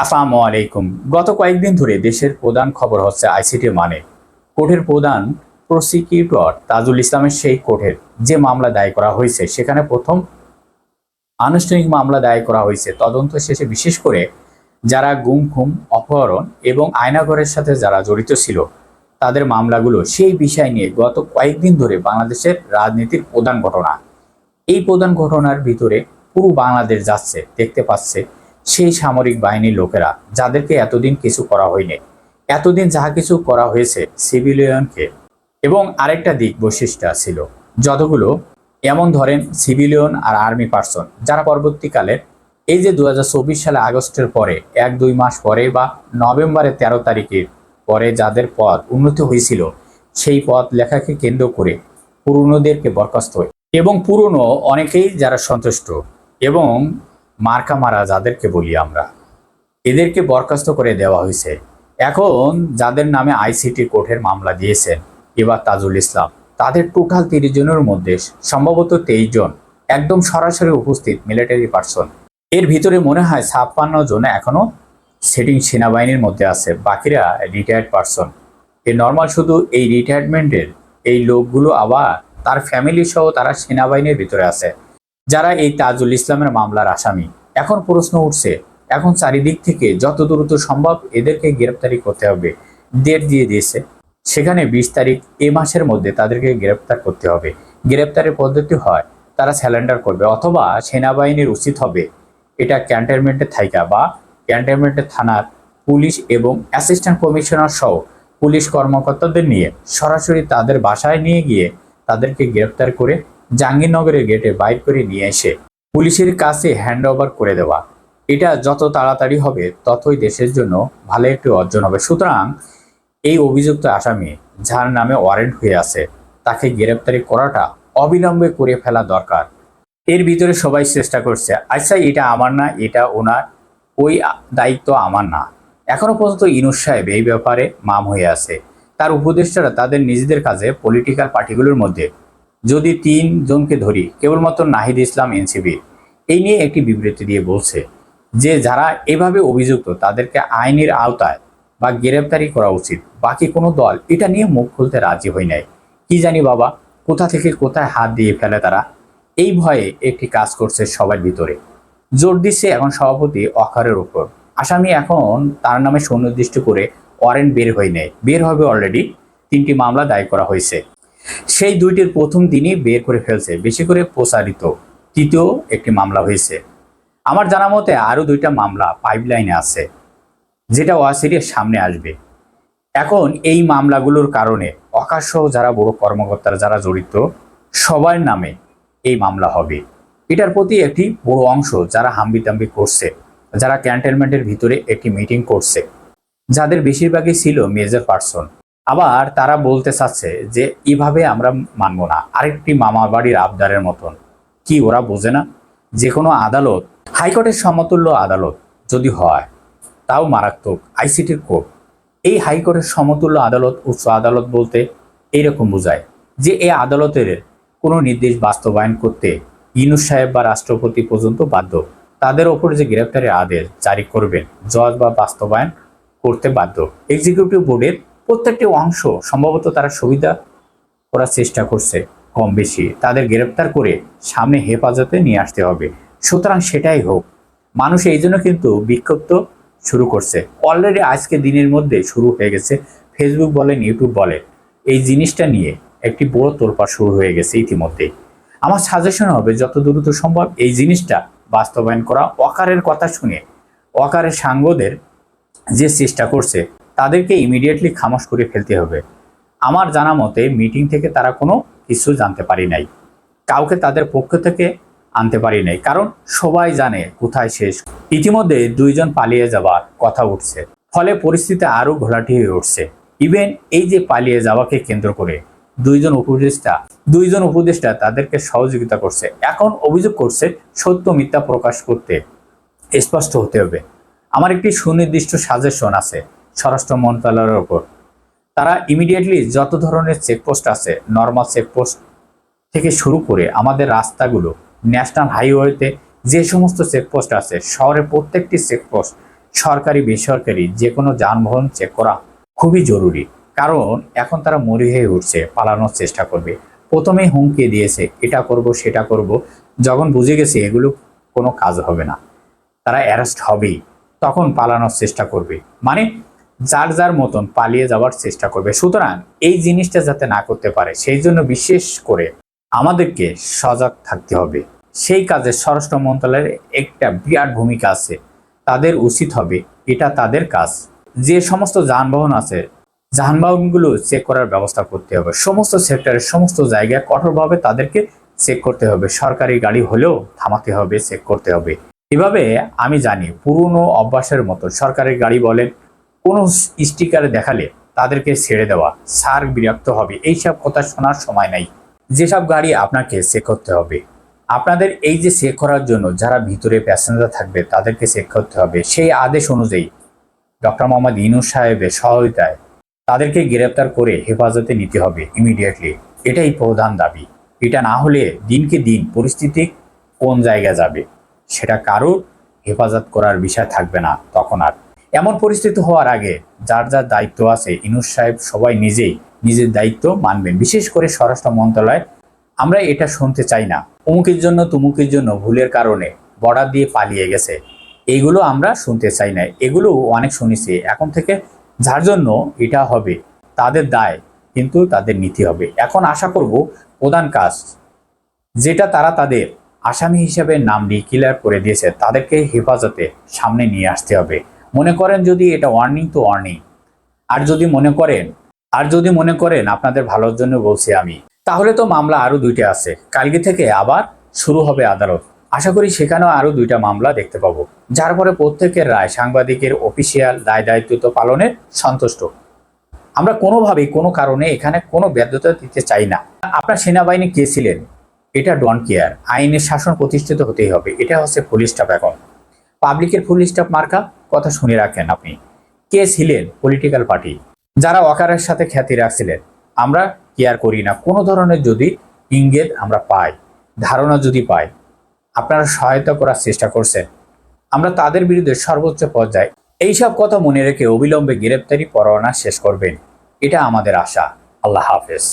আসসালামু আলাইকুম। গত কয়েকদিন ধরে দেশের প্রধান খবর হচ্ছে আইসিটি মানে। কোর্টের প্রধান প্রসিকিউটর তাজুল ইসলামের সেই কোর্টের যে মামলা দায় করা হয়েছে, সেখানে প্রথম আনুষ্ঠানিক মামলা দায় করা হয়েছে। তদন্ত শেষে বিশেষ করে যারা গুম খুম অপহরণ এবং আয়নাঘরের সাথে যারা জড়িত ছিল, তাদের মামলাগুলো সেই বিষয় নিয়ে গত কয়েকদিন ধরে বাংলাদেশের রাজনীতির প্রধান ঘটনা। এই প্রধান ঘটনার ভিতরে পুরো বাংলাদেশ যাচ্ছে, দেখতে পাচ্ছে। সেই সামরিক বাহিনীর লোকেরা যাদেরকে এতদিন কিছু করা হয়নি, এতদিন যাহা কিছু করা হয়েছে সিভিলিয়নকে। এবং আরেকটা দিক বৈশিষ্ট্য ছিল, যতগুলো এমন ধরেন সিভিলিয়ন আর আর্মি পার্সন যারা পরবর্তীকালে এই যে দুহাজার চব্বিশ সালে আগস্টের পরে, এক দুই মাস পরে বা নভেম্বরের তেরো তারিখের পরে যাদের পদ উন্নত হয়েছিল, সেই পদ লেখাকে কেন্দ্র করে পুরনোদেরকে বরখাস্ত হয়। এবং পুরনো অনেকেই যারা সন্তুষ্ট এবং মার্কা মারা যাদেরকে বলি আমরা। এদেরকে বরখাস্ত করে দেওয়া হয়েছে। এখন যাদের নামে আইসিটি কোর্টের মামলা দিয়েছেন এবার তাজুল ইসলাম, তাদের টোটাল তিরিশ জনের মধ্যে সম্ভবত তেইশ জন একদম সরাসরি উপস্থিত মিলিটারি পার্সন। এর ভিতরে মনে হয় ছাপ্পান্ন জন এখনও সেটিং সেনাবাহিনীর মধ্যে আছে, বাকিরা রিটায়ার্ড পার্সন এই নর্মাল শুধু এই রিটায়ারমেন্টের এই লোকগুলো আবার তার ফ্যামিলি সহ তারা সেনাবাহিনীর ভিতরে আছে। যারা এই তাজুল ইসলামের মামলার আসামি এখন প্রশ্ন উঠছে, এখন চারিদিক থেকে যত দ্রুত সম্ভব এদেরকে গ্রেপ্তারি করতে হবে। ডেট দিয়ে দিয়েছে। সেখানে বিশ তারিখ এ মাসের মধ্যে তাদেরকে গ্রেপ্তার করতে হবে। গ্রেপ্তারের পদ্ধতি হয়, তারা স্যালেন্ডার করবে অথবা সেনাবাহিনীর উচিত হবে। এটা ক্যান্টনমেন্টের থাইকা বা ক্যান্টনমেন্টের থানার পুলিশ এবং অ্যাসিস্ট্যান্ট কমিশনার সহ পুলিশ কর্মকর্তাদের নিয়ে সরাসরি তাদের বাসায় নিয়ে গিয়ে তাদেরকে গ্রেপ্তার করে জাহাঙ্গীরনগরের গেটে বাইর করে নিয়ে এসে পুলিশের কাছে হ্যান্ড ওভার করে দেওয়া। এটা যত তাড়াতাড়ি হবে, ততই দেশের জন্য ভালো একটি অর্জন হবে। সুতরাং এই অভিযুক্ত আসামি, যার নামে ওয়ারেন্ট হয়ে আছে, তাকে গ্রেপ্তারি করাটা অবিলম্বে করে ফেলা দরকার। এর ভিতরে সবাই চেষ্টা করছে আচ্ছা এটা আমার না, এটা ওনার, ওই দায়িত্ব আমার না। এখনও পর্যন্ত ইনুস সাহেব এই ব্যাপারে মাম হয়ে আছে। তার উপদেষ্টারা তাদের নিজেদের কাজে পলিটিক্যাল পার্টিগুলোর মধ্যে যদি তিন জনকে ধরি, কেবলমাত্র নাহিদ ইসলাম এনসিবি এই নিয়ে একটি বিবৃতি দিয়ে বলছে যে যারা এভাবে অভিযুক্ত, তাদেরকে আইনের আওতায় বা গ্রেপ্তারি করা উচিত। বাকি কোনো দল এটা নিয়ে মুখ খুলতে রাজি হয় নাই। কি জানি বাবা, কোথা থেকে কোথায় হাত দিয়ে ফেলে তারা? এই ভয়ে একটি কাজ করছে সবার ভিতরে। জোর দিচ্ছে এখন সভাপতি অকারের উপর। আসামি এখন তার নামে সুনির্দিষ্ট করে ওয়ারেন্ট বের হয়ে নেয় বের হবে অলরেডি। তিনটি মামলা দায় করা হয়েছে। সেই দুইটির প্রথম দিনই বের করে ফেলছে, বেশি করে প্রচারিত। তৃতীয় একটি মামলা হয়েছে। আমার জানা মতে আরও দুইটা মামলা পাইপলাইনে আছে, যেটা ওয়াসিরির সামনে আসবে। এখন এই মামলাগুলোর কারণে অকাশসহ যারা বড় কর্মকর্তারা, যারা জড়িত, সবার নামে এই মামলা হবে। এটার প্রতি একটি বড় অংশ যারা হাম্বিতাম্বি করছে, যারা ক্যান্টনমেন্টের ভিতরে একটি মিটিং করছে, যাদের বেশিরভাগই ছিল মেজর পার্সন আবার তারা বলতে চাচ্ছে যে, এভাবে আমরা মানব না। আরেকটি মামা বাড়ির আবদারের মতন। কি ওরা বোঝে না? যে কোনো আদালত, হাইকোর্টের সমতুল্য আদালত যদি হয়, তাও মারাত্মক আইসিটির কোর্ট এই হাইকোর্টের সমতুল্য আদালত, উচ্চ আদালত বলতে এইরকম বোঝায় যে এই আদালতের কোনো নির্দেশ বাস্তবায়ন করতে ইনুস সাহেব বা রাষ্ট্রপতি পর্যন্ত বাধ্য। তাদের ওপর যে গ্রেপ্তারের আদেশ জারি করবেন, জজ বা বাস্তবায়ন করতে বাধ্য। এক্সিকিউটিভ বোর্ডের প্রত্যেকটি অংশ, সম্ভবত তারা সুবিধা করার চেষ্টা করছে কম বেশি তাদের গ্রেপ্তার করে সামনে হেফাজতে নিয়ে আসতে হবে। সুতরাং সেটাই হোক। মানুষ এই জন্য কিন্তু বিক্ষুব্ধ শুরু করছে। অলরেডি আজকে দিনের মধ্যে শুরু হয়ে গেছে। ফেসবুক বলেন ইউটিউব বলেন, এই জিনিসটা নিয়ে একটি বড় তোলপাড় শুরু হয়ে গেছে ইতিমধ্যে আমার সাজেশন হবে, যত দ্রুত সম্ভব এই জিনিসটা বাস্তবায়ন করা। অকারের কথা শুনে অকারের সাঙ্গদের যে চেষ্টা করছে তাদেরকে ইমিডিয়েটলি খামোশ করে ফেলতে হবে। আমার জানা মতে মিটিং থেকে তারা কোনো কিছু জানতে পারি নাই। কাউকে তাদের পক্ষ থেকে আনতে পারি নাই, কারণ সবাই জানে কোথায় শেষ। ইতিমধ্যে দুইজন পালিয়ে যাওয়ার কথা উঠছে, ফলে পরিস্থিতি আরও ঘোলাটি হয়ে উঠছে। ইভেন এই যে পালিয়ে যাওয়াকে কেন্দ্র করে দুইজন উপদেষ্টা দুইজন উপদেষ্টা তাদেরকে সহযোগিতা করছে। এখন অভিযোগ করছে সত্য মিথ্যা প্রকাশ করতে স্পষ্ট হতে হবে। আমার একটি সুনির্দিষ্ট সাজেশন আছে। স্বরাষ্ট্র মন্ত্রণালয়ের ওপর। তারা ইমিডিয়েটলি যত ধরনের চেকপোস্ট আছে নর্মাল চেকপোস্ট থেকে শুরু করে আমাদের রাস্তাগুলো ন্যাশনাল হাইওয়েতে যে সমস্ত চেকপোস্ট আছে, শহরের প্রত্যেকটি চেকপোস্ট সরকারি, বেসরকারি যে কোনো যানবাহন চেক করা খুবই জরুরি। কারণ এখন তারা মরি হয়ে উঠছে, পালানোর চেষ্টা করবে। প্রথমেই হুমকি দিয়েছে, এটা করব, সেটা করব। যখন বুঝে গেছে এগুলো কোনো কাজ হবে না, তারা অ্যারেস্ট হবেই, তখন পালানোর চেষ্টা করবে। মানে যার যার মতন পালিয়ে যাওয়ার চেষ্টা করবে। সুতরাং এই জিনিসটা যাতে না করতে পারে, সেই জন্য বিশেষ করে আমাদেরকে সজাগ থাকতে হবে। সেই কাজে স্বরাষ্ট্র মন্ত্রণালয়ের একটা বিরাট ভূমিকা আছে। তাদের উচিত হবে, এটা তাদের কাজ। যে সমস্ত যানবাহন আছে, যানবাহনগুলো চেক করার ব্যবস্থা করতে হবে। সমস্ত সেক্টরের সমস্ত জায়গায় কঠোরভাবে তাদেরকে চেক করতে হবে। সরকারি গাড়ি হলেও থামাতে হবে চেক করতে হবে। এভাবে আমি জানি, পুরনো অভ্যাসের মতো সরকারি গাড়ি বলেন কোনো স্টিকারে দেখালে তাদেরকে ছেড়ে দেওয়া সার বিরক্ত হবে, এইসব কথা শোনার সময় নাই। যেসব গাড়ি আপনাকে চেক করতে হবে, আপনাদের এই যে চেক করার জন্য যারা ভিতরে প্যাসেঞ্জার থাকবে তাদেরকে চেক করতে হবে, সেই আদেশ অনুযায়ী ডক্টর মোহাম্মদ ইনুস সাহেবের সহায়তায় তাদেরকে গ্রেপ্তার করে হেফাজতে নিতে হবে ইমিডিয়েটলি এটাই প্রধান দাবি। এটা না হলে দিনকে দিন পরিস্থিতি কোন জায়গায় যাবে? সেটা কারোর হেফাজত করার বিষয় থাকবে না, তখন আর। এমন পরিস্থিতি হওয়ার আগে যার যার দায়িত্ব আছে, ইনুস সাহেব সবাই নিজেই নিজের দায়িত্ব মানবেন। বিশেষ করে স্বরাষ্ট্র মন্ত্রণালয়, আমরা এটা শুনতে চাই না। অমুকের জন্য, তুমুকের জন্য ভুলের কারণে বর্ডার দিয়ে পালিয়ে গেছে। এইগুলো আমরা শুনতে চাই না। এগুলো অনেক শুনেছি। এখন থেকে যার জন্য এটা হবে, তাদের দায় কিন্তু তাদের নীতি হবে। এখন আশা করব প্রধান কাজ, যেটা তারা তাদের আসামি হিসেবে নাম ডিক্লেয়ার করে দিয়েছে, তাদেরকে হেফাজতে সামনে নিয়ে আসতে হবে। মনে করেন যদি এটা ওয়ার্নিং তো ওয়ার্নিং আর যদি মনে করেন, আর যদি মনে করেন আপনাদের ভালোর জন্য বলছি আমি, তাহলে তো মামলা আরও দুইটা আছে। কালকে থেকে আবার শুরু হবে আদালত। আশা করি সেখানেও আরও দুইটা মামলা দেখতে পাবো। যার পরে প্রত্যেকের রায় সাংবাদিকের অফিসিয়াল দায় দায়িত্ব তো পালনে সন্তুষ্ট। আমরা কোনোভাবেই, কোনো কারণে এখানে কোনো ব্যর্থতা দিতে চাই না। আপনার সেনাবাহিনী কে ছিলেন? এটা ডন কেয়ার। আইনের শাসন প্রতিষ্ঠিত হতেই হবে। এটা হচ্ছে ফুল স্টাফ এখন। পাবলিকের ফুল স্টাফ মার্কা? কথা শুনে রাখেন আপনি। কে ছিলেন পলিটিক্যাল পার্টি যারা ওয়াকারের সাথে খ্যাতি রাখছিলেন, আমরা কেয়ার করি না। কোনো ধরনের যদি ইঙ্গিত আমরা পাই, ধারণা যদি পাই, আপনারা সহায়তা করার চেষ্টা করছেন। আমরা তাদের বিরুদ্ধে সর্বোচ্চ পর্যায়ে এইসব কথা মনে রেখে অবিলম্বে গ্রেপ্তারি পরোয়ানা শেষ করবেন। এটা আমাদের আশা। আল্লাহ হাফেজ।